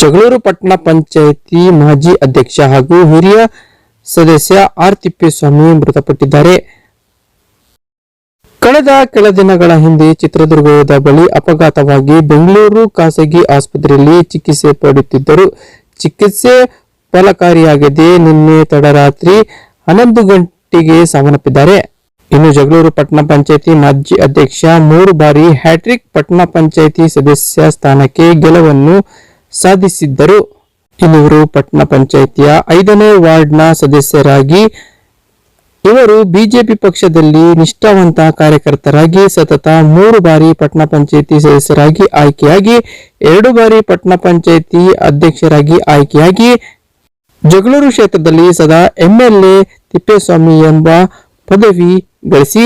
ಜಗಳೂರು ಪಟ್ಟಣ ಪಂಚಾಯಿತಿ ಮಾಜಿ ಅಧ್ಯಕ್ಷ ಹಾಗೂ ಹಿರಿಯ ಸದಸ್ಯ ಆರ್ ತಿಪ್ಪೇಸ್ವಾಮಿ ಮೃತಪಟ್ಟಿದ್ದಾರೆ. ಕಳೆದ ಕೆಲ ದಿನಗಳ ಹಿಂದೆ ಚಿತ್ರದುರ್ಗದ ಬಳಿ ಅಪಘಾತವಾಗಿ ಬೆಂಗಳೂರು ಖಾಸಗಿ ಆಸ್ಪತ್ರೆಯಲ್ಲಿ ಚಿಕಿತ್ಸೆ ಪಡೆಯುತ್ತಿದ್ದರು. ಚಿಕಿತ್ಸೆ ಫಲಕಾರಿಯಾಗಿದೆ ನಿನ್ನೆ ತಡರಾತ್ರಿ ಹನ್ನೊಂದು ಗಂಟೆಗೆ ಸಾವನ್ನಪ್ಪಿದ್ದಾರೆ. ಇನ್ನು ಜಗಳೂರು ಪಟ್ಟಣ ಪಂಚಾಯಿತಿ ಮಾಜಿ ಅಧ್ಯಕ್ಷ ಮೂರು ಬಾರಿ ಹ್ಯಾಟ್ರಿಕ್ ಪಟ್ಟಣ ಪಂಚಾಯಿತಿ ಸದಸ್ಯ ಸ್ಥಾನಕ್ಕೆ ಗೆಲುವನ್ನು ಸಾಧಿಸಿದ್ದರು. ಇವರು ಪಟ್ಟಣ ಪಂಚಾಯಿತಿಯ ಐದನೇ ವಾರ್ಡ್ನ ಸದಸ್ಯರಾಗಿ ಇವರು ಬಿಜೆಪಿ ಪಕ್ಷದಲ್ಲಿ ನಿಷ್ಠಾವಂತ ಕಾರ್ಯಕರ್ತರಾಗಿ ಸತತ ಮೂರು ಬಾರಿ ಪಟ್ಟಣ ಪಂಚಾಯಿತಿ ಸದಸ್ಯರಾಗಿ ಆಯ್ಕೆಯಾಗಿ, ಎರಡು ಬಾರಿ ಪಟ್ಟಣ ಪಂಚಾಯಿತಿ ಅಧ್ಯಕ್ಷರಾಗಿ ಆಯ್ಕೆಯಾಗಿ ಜಗಳೂರು ಕ್ಷೇತ್ರದಲ್ಲಿ ಸದಾ ಎಂಎಲ್ಎ ತಿಪ್ಪೇಸ್ವಾಮಿ ಎಂಬ ಪದವಿ ಗಳಿಸಿ,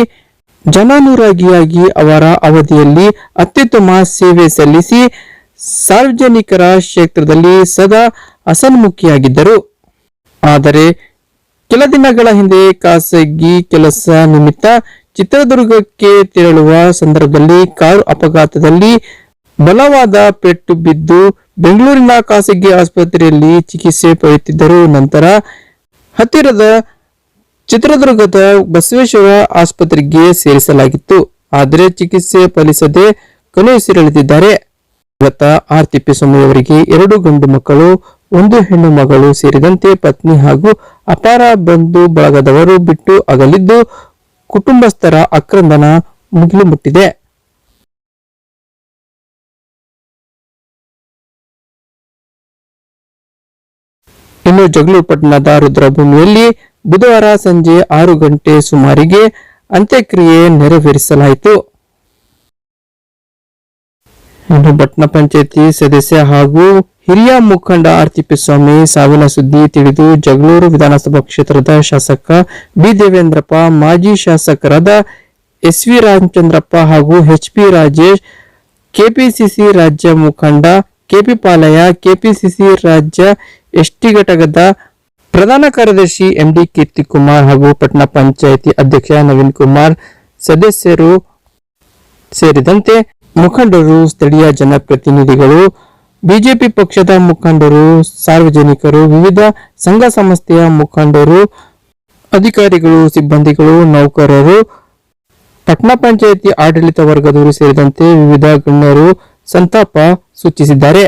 ಜನಾನುರಾಗಿಯಾಗಿ ಅವರ ಅವಧಿಯಲ್ಲಿ ಅತ್ಯುತ್ತಮ ಸೇವೆ ಸಲ್ಲಿಸಿ ಸಾರ್ವಜನಿಕರ ಕ್ಷೇತ್ರದಲ್ಲಿ ಸದಾ ಅಸನ್ಮುಖಿಯಾಗಿದ್ದರು. ಆದರೆ ಕೆಲ ದಿನಗಳ ಹಿಂದೆ ಖಾಸಗಿ ಕೆಲಸ ನಿಮಿತ್ತ ಚಿತ್ರದುರ್ಗಕ್ಕೆ ತೆರಳುವ ಸಂದರ್ಭದಲ್ಲಿ ಕಾರು ಅಪಘಾತದಲ್ಲಿ ಬಲವಾದ ಪೆಟ್ಟು ಬಿದ್ದು ಬೆಂಗಳೂರಿನ ಖಾಸಗಿ ಆಸ್ಪತ್ರೆಯಲ್ಲಿ ಚಿಕಿತ್ಸೆ ಪಡೆಯುತ್ತಿದ್ದರು. ನಂತರ ಹತ್ತಿರದ ಚಿತ್ರದುರ್ಗದ ಬಸವೇಶ್ವರ ಆಸ್ಪತ್ರೆಗೆ ಸೇರಿಸಲಾಗಿತ್ತು. ಆದರೆ ಚಿಕಿತ್ಸೆ ಫಲಿಸದೆ ಕೊನೆಯುಸಿರೆಳೆದಿದ್ದಾರೆ ಮೃತ ಆರ್ ತಿಪ್ಪೇಸ್ವಾಮಿ ಅವರಿಗೆ ಎರಡು ಗಂಡು ಮಕ್ಕಳು, ಒಂದು ಹೆಣ್ಣು ಮಗಳು ಸೇರಿದಂತೆ ಪತ್ನಿ ಹಾಗೂ ಅಪಾರ ಬಂಧು ಬಳಗದವರು ಬಿಟ್ಟು ಅಗಲಿದ್ದು ಕುಟುಂಬಸ್ಥರ ಅಕ್ರಂದನ ಮುಗಿಲು ಮುಟ್ಟಿದೆ ಇನ್ನು ಜಗಳೂರು ಪಟ್ಟಣದ ರುದ್ರಭೂಮಿಯಲ್ಲಿ ಬುಧವಾರ ಸಂಜೆ ಆರು ಗಂಟೆ ಸುಮಾರಿಗೆ ಅಂತ್ಯಕ್ರಿಯೆ ನೆರವೇರಿಸಲಾಯಿತು. ಇನ್ನು ಪಟ್ಟಣ ಪಂಚಾಯತಿ ಸದಸ್ಯ ಹಾಗೂ ಹಿರಿಯ ಮುಖಂಡ ಆರ್ ತಿಪ್ಪೇಸ್ವಾಮಿ ಸಾವಿನ ಸುದ್ದಿ ತಿಳಿದು ಜಗಳೂರು ವಿಧಾನಸಭಾ ಕ್ಷೇತ್ರದ ಶಾಸಕ ಬಿ ದೇವೇಂದ್ರಪ್ಪ ಮಾಜಿ ಶಾಸಕರಾದ ಎಸ್ ವಿ ರಾಮಚಂದ್ರಪ್ಪ ಹಾಗೂ ಎಚ್ ಪಿ ರಾಜೇಶ್, ಕೆಪಿಸಿಸಿ ರಾಜ್ಯ ಮುಖಂಡ ಕೆಪಿ ಪಾಲಯ್ಯ, ಕೆಪಿಸಿಸಿ ರಾಜ್ಯ ಎಸ್ಟಿ ಘಟಕದ ಪ್ರಧಾನ ಕಾರ್ಯದರ್ಶಿ ಎಂಡಿ ಕೀರ್ತಿಕುಮಾರ್ ಹಾಗೂ ಪಟ್ಟಣ ಪಂಚಾಯಿತಿ ಅಧ್ಯಕ್ಷ ನವೀನ್ ಕುಮಾರ್ ಸದಸ್ಯರು ಸೇರಿದಂತೆ ಮುಖಂಡರು, ಸ್ಥಳೀಯ ಜನಪ್ರತಿನಿಧಿಗಳು, ಬಿಜೆಪಿ ಪಕ್ಷದ ಮುಖಂಡರು, ಸಾರ್ವಜನಿಕರು, ವಿವಿಧ ಸಂಘ ಸಂಸ್ಥೆಯ ಮುಖಂಡರು, ಅಧಿಕಾರಿಗಳು, ಸಿಬ್ಬಂದಿಗಳು, ನೌಕರರು, ಪಟ್ನಾ ಪಂಚಾಯಿತಿ ಆಡಳಿತ ವರ್ಗದವರು ಸೇರಿದಂತೆ ವಿವಿಧ ಗಣ್ಯರು, ಸಂತಾಪ ಸೂಚಿಸಿದ್ದಾರೆ.